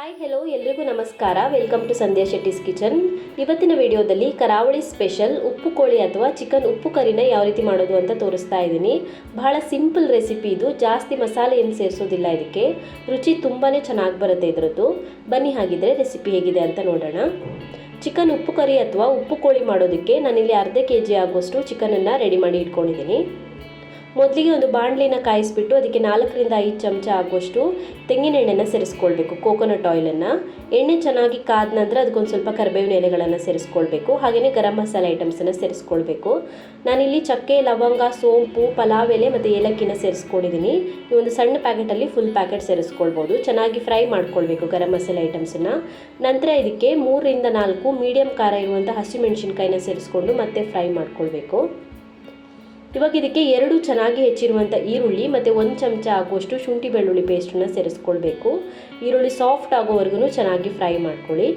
Hi hello ಎಲ್ರಿಗೂ ನಮಸ್ಕಾರ. Welcome to Sandhya Shetty's kitchen ಇವತ್ತಿನ ವಿಡಿಯೋದಲ್ಲಿ ಕರಾವಳಿ ಸ್ಪೆಷಲ್ ಉಪ್ಪು ಕೋಳಿ ಅಥವಾ ಚಿಕನ್ ಉಪ್ಪು ಕರಿನ ಯಾವ ರೀತಿ ಮಾಡೋದು ಅಂತ ತೋರಿಸ್ತಾ ಇದ್ದೀನಿ. ಬಹಳ ಸಿಂಪಲ್ ರೆಸಿಪಿ ಇದು. ಜಾಸ್ತಿ ಮಸಾಲೆ ಏನು ಸೇರಿಸೋದಿಲ್ಲ ಇದಕ್ಕೆ. ರುಚಿ ತುಂಬಾ ಚೆನ್ನಾಗಿ ಬರುತ್ತೆ ಇದರದ್ದು. ಬನ್ನಿ ಹಾಗಿದ್ರೆ ರೆಸಿಪಿ ಹೇಗಿದೆ ಅಂತ ನೋಡೋಣ. ಚಿಕನ್ ಉಪ್ಪು ಕರಿ ಅಥವಾ ಉಪ್ಪು ಕೋಳಿ ಮಾಡೋದಕ್ಕೆ ನಾನಿಲ್ಲಿ ಅರ್ಧ ಕೆ ಜಿ ಆಗುವಷ್ಟು ಚಿಕನನ್ನು ರೆಡಿ ಮಾಡಿ ಇಟ್ಕೊಂಡಿದ್ದೀನಿ. ಮೊದಲಿಗೆ ಒಂದು ಬಾಣಲಿನ ಕಾಯಿಸ್ಬಿಟ್ಟು ಅದಕ್ಕೆ ನಾಲ್ಕರಿಂದ ಐದು ಚಮಚ ಆಗುವಷ್ಟು ತೆಂಗಿನ ಎಣ್ಣೆನ ಸೇರಿಸ್ಕೊಳ್ಬೇಕು ಕೋಕೋನಟ್ ಆಯಿಲನ್ನು ಎಣ್ಣೆ ಚೆನ್ನಾಗಿ ಕಾದ ನಂತರ ಅದಕ್ಕೊಂದು ಸ್ವಲ್ಪ ಕರಿಬೇವಿನ ಎಲೆಗಳನ್ನು ಸೇರಿಸ್ಕೊಳ್ಬೇಕು ಹಾಗೆಯೇ ಗರಂ ಮಸಾಲೆ ಐಟಮ್ಸನ್ನು ಸೇರಿಸ್ಕೊಳ್ಬೇಕು. ನಾನಿಲ್ಲಿ ಚಕ್ಕೆ, ಲವಂಗ, ಸೋಂಪು, ಪಲಾವ್ ಎಲೆ ಮತ್ತು ಏಲಕ್ಕಿನ ಸೇರಿಸ್ಕೊಂಡಿದ್ದೀನಿ ಈ ಒಂದು ಸಣ್ಣ ಪ್ಯಾಕೆಟಲ್ಲಿ ಫುಲ್ ಪ್ಯಾಕೆಟ್ ಸೇರಿಸ್ಕೊಳ್ಬೋದು. ಚೆನ್ನಾಗಿ ಫ್ರೈ ಮಾಡ್ಕೊಳ್ಬೇಕು ಗರಂ ಮಸಾಲೆ ಐಟಮ್ಸನ್ನು. ನಂತರ ಇದಕ್ಕೆ ಮೂರರಿಂದ ನಾಲ್ಕು ಮೀಡಿಯಂ ಖಾರ ಇರುವಂಥ ಹಸಿಮೆಣಸಿನ್ಕಾಯಿನ ಸೇರಿಸ್ಕೊಂಡು ಮತ್ತೆ ಫ್ರೈ ಮಾಡ್ಕೊಳ್ಬೇಕು. ಇವಾಗ ಇದಕ್ಕೆ ಎರಡು ಚೆನ್ನಾಗಿ ಹೆಚ್ಚಿರುವಂಥ ಈರುಳ್ಳಿ ಮತ್ತು ಒಂದು ಚಮಚ ಆಗುವಷ್ಟು ಶುಂಠಿ ಬೆಳ್ಳುಳ್ಳಿ ಪೇಸ್ಟನ್ನು ಸೇರಿಸ್ಕೊಳ್ಬೇಕು. ಈರುಳ್ಳಿ ಸಾಫ್ಟ್ ಆಗೋವರೆಗೂ ಚೆನ್ನಾಗಿ ಫ್ರೈ ಮಾಡ್ಕೊಳ್ಳಿ.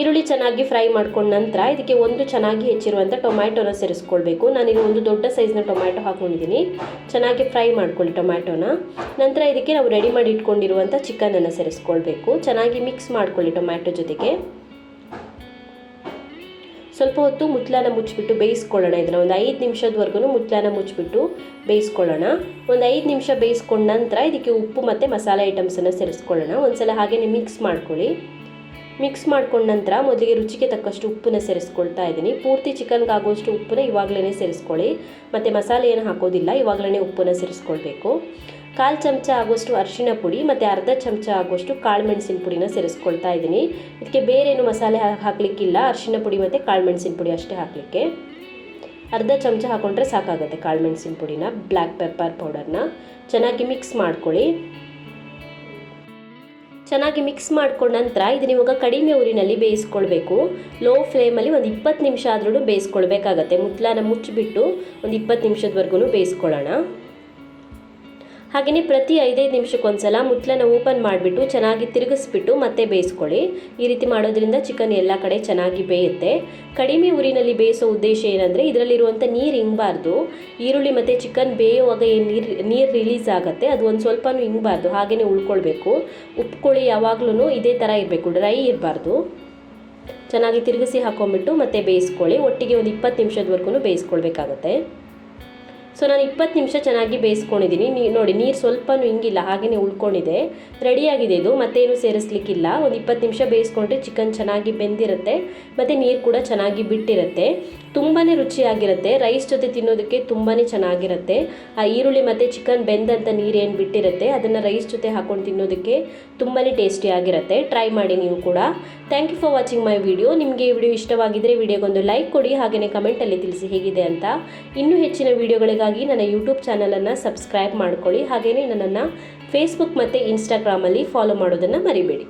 ಈರುಳ್ಳಿ ಚೆನ್ನಾಗಿ ಫ್ರೈ ಮಾಡ್ಕೊಂಡ ನಂತರ ಇದಕ್ಕೆ ಒಂದು ಚೆನ್ನಾಗಿ ಹೆಚ್ಚಿರುವಂಥ ಟೊಮ್ಯಾಟೊನ ಸೇರಿಸ್ಕೊಳ್ಬೇಕು. ನಾನೀಗ ಒಂದು ದೊಡ್ಡ ಸೈಜ್ನ ಟೊಮ್ಯಾಟೊ ಹಾಕ್ಕೊಂಡಿದ್ದೀನಿ ಚೆನ್ನಾಗಿ ಫ್ರೈ ಮಾಡ್ಕೊಳ್ಳಿ ಟೊಮ್ಯಾಟೊನ ನಂತರ ಇದಕ್ಕೆ ನಾವು ರೆಡಿ ಮಾಡಿ ಇಟ್ಕೊಂಡಿರುವಂಥ ಚಿಕನನ್ನು ಸೇರಿಸ್ಕೊಳ್ಬೇಕು. ಚೆನ್ನಾಗಿ ಮಿಕ್ಸ್ ಮಾಡ್ಕೊಳ್ಳಿ ಟೊಮ್ಯಾಟೊ ಜೊತೆಗೆ. ಸ್ವಲ್ಪ ಹೊತ್ತು ಮುತ್ಲಾನ ಮುಚ್ಚಿಬಿಟ್ಟು ಬೇಯಿಸ್ಕೊಳ್ಳೋಣ. ಇದನ್ನು ಒಂದು ಐದು ನಿಮಿಷದವರೆಗೂ ಮುತ್ಲಾನ ಮುಚ್ಚಿಬಿಟ್ಟು ಬೇಯಿಸ್ಕೊಳ್ಳೋಣ. ಒಂದು ಐದು ನಿಮಿಷ ಬೇಯಿಸ್ಕೊಂಡ ನಂತರ ಇದಕ್ಕೆ ಉಪ್ಪು ಮತ್ತು ಮಸಾಲೆ ಐಟಮ್ಸನ್ನು ಸೇರಿಸ್ಕೊಳ್ಳೋಣ. ಒಂದ್ಸಲ ಹಾಗೆಯೇ ಮಿಕ್ಸ್ ಮಾಡ್ಕೊಳ್ಳಿ. ಮಿಕ್ಸ್ ಮಾಡ್ಕೊಂಡ ನಂತರ ಮೊದಲಿಗೆ ರುಚಿಗೆ ತಕ್ಕಷ್ಟು ಉಪ್ಪನ್ನ ಸೇರಿಸ್ಕೊಳ್ತಾ ಇದ್ದೀನಿ. ಪೂರ್ತಿ ಚಿಕನ್ಗೆ ಆಗುವಷ್ಟು ಉಪ್ಪನ್ನ ಇವಾಗಲೇ ಸೇರಿಸ್ಕೊಳ್ಳಿ. ಮತ್ತು ಮಸಾಲೆ ಏನು ಹಾಕೋದಿಲ್ಲ ಇವಾಗಲೇ ಉಪ್ಪನ್ನ ಸೇರಿಸ್ಕೊಳ್ಬೇಕು. ಕಾಲು ಚಮಚ ಆಗುವಷ್ಟು ಅರಿಶಿಣ ಪುಡಿ, ಮತ್ತು ಅರ್ಧ ಚಮಚ ಆಗುವಷ್ಟು ಕಾಳು ಮೆಣಸಿನ ಪುಡಿನ ಸೇರಿಸ್ಕೊಳ್ತಾ ಇದ್ದೀನಿ. ಇದಕ್ಕೆ ಬೇರೇನು ಮಸಾಲೆ ಹಾಕಲಿಕ್ಕಿಲ್ಲ. ಅರಿಶಿನ ಪುಡಿ ಮತ್ತು ಕಾಳು ಮೆಣಸಿನ ಪುಡಿ ಅಷ್ಟೇ ಹಾಕಲಿಕ್ಕೆ. ಅರ್ಧ ಚಮಚ ಹಾಕ್ಕೊಂಡ್ರೆ ಸಾಕಾಗುತ್ತೆ ಕಾಳು ಮೆಣಸಿನ ಪುಡಿನ ಬ್ಲ್ಯಾಕ್ ಪೆಪ್ಪರ್ ಪೌಡರ್ನ. ಚೆನ್ನಾಗಿ ಮಿಕ್ಸ್ ಮಾಡ್ಕೊಳ್ಳಿ. ಚೆನ್ನಾಗಿ ಮಿಕ್ಸ್ ಮಾಡ್ಕೊಂಡ ನಂತರ ಇದನ್ನ ಇವಾಗ ಕಡಿಮೆ ಊರಿನಲ್ಲಿ ಬೇಯಿಸ್ಕೊಳ್ಬೇಕು. ಲೋ ಫ್ಲೇಮಲ್ಲಿ ಒಂದು ಇಪ್ಪತ್ತು ನಿಮಿಷ ಆದ್ರೂ ಬೇಯಿಸ್ಕೊಳ್ಬೇಕಾಗತ್ತೆ. ಮುತ್ತಲನ ಮುಚ್ಚಿಬಿಟ್ಟು ಒಂದು ಇಪ್ಪತ್ತು ನಿಮಿಷದವರೆಗೂ ಬೇಯಿಸ್ಕೊಳ್ಳೋಣ. ಹಾಗೆಯೇ ಪ್ರತಿ ಐದೈದು ನಿಮಿಷಕ್ಕೊಂದ್ಸಲ ಮುತ್ಲನ ಓಪನ್ ಮಾಡಿಬಿಟ್ಟು ಚೆನ್ನಾಗಿ ತಿರುಗಿಸ್ಬಿಟ್ಟು ಮತ್ತೆ ಬೇಯಿಸ್ಕೊಳ್ಳಿ. ಈ ರೀತಿ ಮಾಡೋದ್ರಿಂದ ಚಿಕನ್ ಎಲ್ಲ ಕಡೆ ಚೆನ್ನಾಗಿ ಬೇಯುತ್ತೆ. ಕಡಿಮೆ ಊರಿನಲ್ಲಿ ಬೇಯಿಸೋ ಉದ್ದೇಶ ಏನಂದರೆ ಇದರಲ್ಲಿರುವಂಥ ನೀರು ಹಿಂಗಬಾರ್ದು. ಈರುಳ್ಳಿ ಮತ್ತು ಚಿಕನ್ ಬೇಯುವಾಗ ಏನು ನೀರು ನೀರು ರಿಲೀಸ್ ಆಗುತ್ತೆ, ಅದು ಒಂದು ಸ್ವಲ್ಪನೂ ಹಿಂಗಬಾರ್ದು. ಹಾಗೆಯೇ ಉಳ್ಕೊಳ್ಬೇಕು. ಉಪ್ಪುಕೊಳ್ಳಿ ಯಾವಾಗಲೂ ಇದೇ ಥರ ಇರಬೇಕು, ಡ್ರೈ ಇರಬಾರ್ದು. ಚೆನ್ನಾಗಿ ತಿರುಗಿಸಿ ಹಾಕೊಂಡ್ಬಿಟ್ಟು ಮತ್ತೆ ಬೇಯಿಸ್ಕೊಳ್ಳಿ. ಒಟ್ಟಿಗೆ ಒಂದು ಇಪ್ಪತ್ತು ನಿಮಿಷದವರೆಗೂ ಬೇಯಿಸ್ಕೊಳ್ಬೇಕಾಗತ್ತೆ. ಸೊ ನಾನು ಇಪ್ಪತ್ತು ನಿಮಿಷ ಚೆನ್ನಾಗಿ ಬೇಯಿಸ್ಕೊಂಡಿದ್ದೀನಿ. ನೀ, ನೋಡಿ, ನೀರು ಸ್ವಲ್ಪನೂ ಹಿಂಗಿಲ್ಲ ಹಾಗೆಯೇ ಉಳ್ಕೊಂಡಿದೆ. ರೆಡಿಯಾಗಿದೆ ಇದು, ಮತ್ತೇನು ಸೇರಿಸ್ಲಿಕ್ಕಿಲ್ಲ. ಒಂದು ಇಪ್ಪತ್ತು ನಿಮಿಷ ಬೇಯಿಸ್ಕೊಂಡ್ರೆ ಚಿಕನ್ ಚೆನ್ನಾಗಿ ಬೆಂದಿರುತ್ತೆ, ಮತ್ತು ನೀರು ಕೂಡ ಚೆನ್ನಾಗಿ ಬಿಟ್ಟಿರುತ್ತೆ. ತುಂಬಾ ರುಚಿಯಾಗಿರುತ್ತೆ. ರೈಸ್ ಜೊತೆ ತಿನ್ನೋದಕ್ಕೆ ತುಂಬಾ ಚೆನ್ನಾಗಿರುತ್ತೆ. ಆ ಈರುಳ್ಳಿ ಮತ್ತು ಚಿಕನ್ ಬೆಂದಂಥ ನೀರೇನು ಬಿಟ್ಟಿರುತ್ತೆ, ಅದನ್ನು ರೈಸ್ ಜೊತೆ ಹಾಕೊಂಡು ತಿನ್ನೋದಕ್ಕೆ ತುಂಬಾ ಟೇಸ್ಟಿಯಾಗಿರುತ್ತೆ ಟ್ರೈ ಮಾಡಿ ನೀವು ಕೂಡ. Thank you for watching my video ನಿಮಗೆ ಈ ವಿಡಿಯೋ ಇಷ್ಟವಾಗಿದ್ದರೆ ವಿಡಿಯೋಗೊಂದು ಲೈಕ್ ಕೊಡಿ. ಹಾಗೆಯೇ ಕಮೆಂಟಲ್ಲಿ ತಿಳಿಸಿ ಹೇಗಿದೆ ಅಂತ. ಇನ್ನೂ ಹೆಚ್ಚಿನ ವಿಡಿಯೋಗಳಿಗಾಗಿ ನನ್ನ ಯೂಟ್ಯೂಬ್ ಚಾನಲನ್ನು ಸಬ್ಸ್ಕ್ರೈಬ್ ಮಾಡ್ಕೊಳ್ಳಿ. ಹಾಗೆಯೇ ನನ್ನನ್ನು ಫೇಸ್ಬುಕ್ ಮತ್ತು ಇನ್ಸ್ಟಾಗ್ರಾಮಲ್ಲಿ ಫಾಲೋ ಮಾಡೋದನ್ನು ಮರಿಬೇಡಿ.